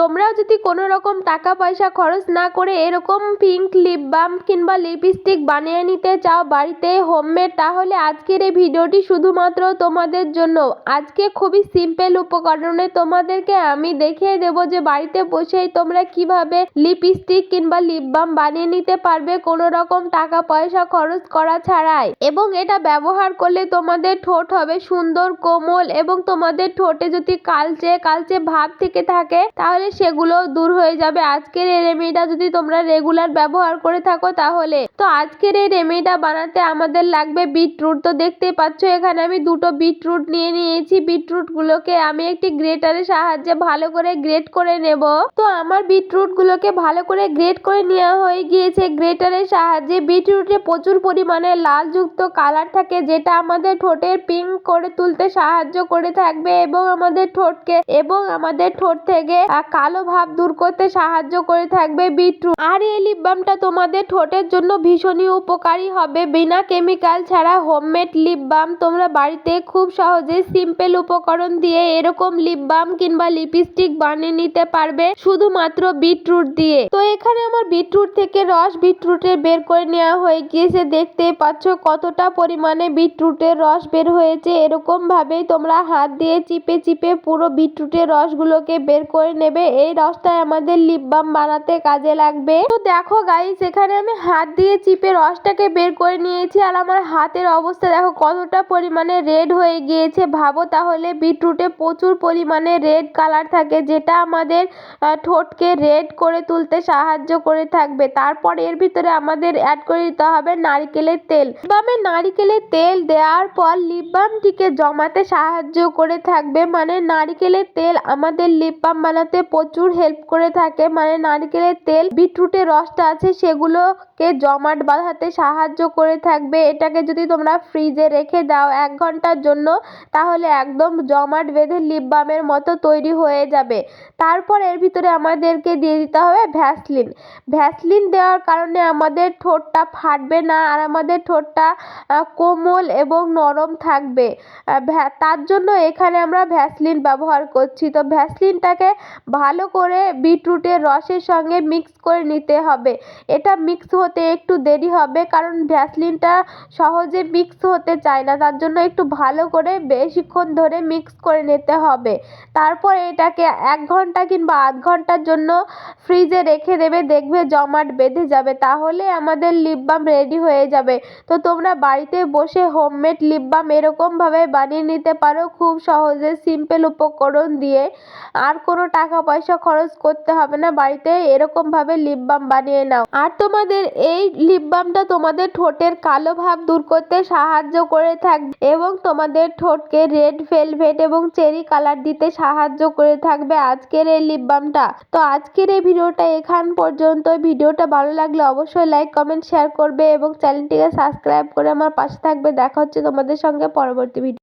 তোমরাও যদি কোনো রকম টাকা পয়সা খরচ না করে এরকম পিঙ্ক লিপ বাম কিংবা লিপস্টিক বানিয়ে নিতে চাও বাড়িতে হোমমেড তাহলে আজকের এই ভিডিওটি শুধুমাত্র তোমাদের জন্য। আজকে খুবই সিম্পল উপকরণে তোমাদেরকে আমি দেখিয়ে দেব যে বাড়িতে বসেই তোমরা কীভাবে লিপস্টিক কিংবা লিপ বাম বানিয়ে নিতে পারবে কোনো রকম টাকা পয়সা খরচ করা ছাড়াই। এবং এটা ব্যবহার করলে তোমাদের ঠোঁট হবে সুন্দর, কোমল এবং তোমাদের ঠোঁটে যদি কালচে কালচে ভাব থেকে থাকে, তাহলে সেগুলো দূর হয়ে যাবে। আজকের এই রেমেডিটা যদি তোমরা রেগুলার ব্যবহার করে থাকো তাহলে। তো আজকের এই রেমেডিটা বানাতে আমাদের লাগবে বিটরুট। তো দেখতেই পাচ্ছ, এখানে আমি দুটো বিটরুট নিয়ে নিয়েছি। বিটরুট গুলোকে আমি একটি গ্রেটারের সাহায্যে ভালো করে গ্রেট করে নেব। তো আমার বিটরুট গুলোকে ভালো করে গ্রেট করে নেওয়া হয়ে গিয়েছে। গ্রেটারের সাহায্যে বিটরুটে প্রচুর পরিমাণে লাল যুক্ত কালার থাকে, যেটা আমাদের ঠোঁটের পিঙ্ক করে তুলতে সাহায্য করে থাকবে এবং আমাদের ঠোঁটকে এবং আমাদের ঠোঁট থেকে কালো ভাব দূর করতে সাহায্য করে থাকবে বিটরুট। আর এই লিপ বামটা তোমাদের ঠোঁটের জন্য ভীষণই উপকারী হবে। বিনা কেমিক্যাল ছাড়া হোমমেড লিপ বাম তোমরা বাড়িতে খুব সহজে সিম্পল উপকরণ দিয়ে এরকম লিপ বাম কিংবা লিপস্টিক বানিয়ে নিতে পারবে শুধুমাত্র বিটরুট দিয়ে। তো এখানে আমার বিটরুট থেকে রস বিটরুটের বের করে নেওয়া হয়ে গিয়েছে। দেখতে পাচ্ছ কতটা পরিমাণে বিটরুটের রস বের হয়েছে। এরকম ভাবেই তোমরা হাত দিয়ে চিপে চিপে পুরো বিটরুটের রসগুলোকে বের করে নেবে। এই রসটাই আমাদের লিপ বাম বানাতে কাজে লাগবে। তো দেখো গাইস এখানে আমি হাত দিয়ে চিপে রসটাকে বের করে নিয়েছি আর আমার হাতের অবস্থা দেখো কতটা পরিমাণে রেড হয়ে গিয়েছে। ভাবো তাহলে বিটরুটে প্রচুর পরিমাণে রেড কালার থাকে যেটা আমাদের ঠোঁটকে রেড করে তুলতে সাহায্য করে থাকবে। তারপর এর ভিতরে আমাদের অ্যাড করে দিতে হবে নারকেলের তেল। বামে নারকেলের তেল দেওয়ার পর লিপ বামটিকে জমাতে সাহায্য করে থাকবে। মানে নারকেলের তেল আমাদের লিপ বাম বানাতে প্রচুর হেল্প করে থাকে। মানে নারকেলের তেল বিটরুটের রসটা আছে সেগুলোকে জমাট বাঁধাতে সাহায্য করে থাকবে। এটাকে যদি তোমরা ফ্রিজে রেখে দাও এক ঘণ্টার জন্য, তাহলে একদম জমাট বেঁধে লিপ বামের মতো তৈরি হয়ে যাবে। তারপর এর ভিতরে আমাদেরকে দিয়ে দিতে হবে ভ্যাসলিন ভ্যাসলিন দেওয়ার কারণে আমাদের ঠোঁটটা ফাটবে না আর আমাদের ঠোঁটটা কোমল এবং নরম থাকবে। তার জন্য এখানে আমরা ভ্যাসলিন ব্যবহার করছি। তো ভ্যাসলিনটাকে ভালো করে বিটরুটের রসের সঙ্গে মিক্স করে নিতে হবে। এটা মিক্স হতে একটু দেরি হবে কারণ ভ্যাসলিনটা সহজে মিক্স হতে চায় না। তার জন্য একটু ভালো করে বেশিক্ষণ ধরে মিক্স করে নিতে হবে। তারপর এটাকে এক ঘণ্টা কিংবা আধ ঘণ্টার জন্য ফ্রিজে রেখে দেবে, দেখবে জমাট বেঁধে যাবে। তাহলে আমাদের লিপ বাম রেডি হয়ে যাবে। তো তোমরা বাড়িতে বসে হোমমেড লিপ বাম এরকমভাবে বানিয়ে নিতে পারো। খুব সহজে সিম্পল উপকরণ দিয়ে। আর কোনো টাকা পয়সা খরচ করতে হবে না। বাড়িতে এরকমভাবে লিপ বাম বানিয়ে নাও। আর তোমাদের এই লিপ বামটা তোমাদের ঠোঁটের কালো ভাব দূর করতে সাহায্য করে থাকবে এবং তোমাদের ঠোঁটকে রেড ভেলভেট এবং চেরি কালার দিতে সাহায্য করে থাকবে আজকের এই লিপ বামটা তো আজকের এই ভিডিওটা এখান পর্যন্ত। ভিডিওটা ভালো লাগলে অবশ্যই লাইক কমেন্ট শেয়ার করবে এবং চ্যানেলটিকে সাবস্ক্রাইব করে আমার পাশে থাকবে। দেখা হচ্ছে তোমাদের সঙ্গে পরবর্তী ভিডিও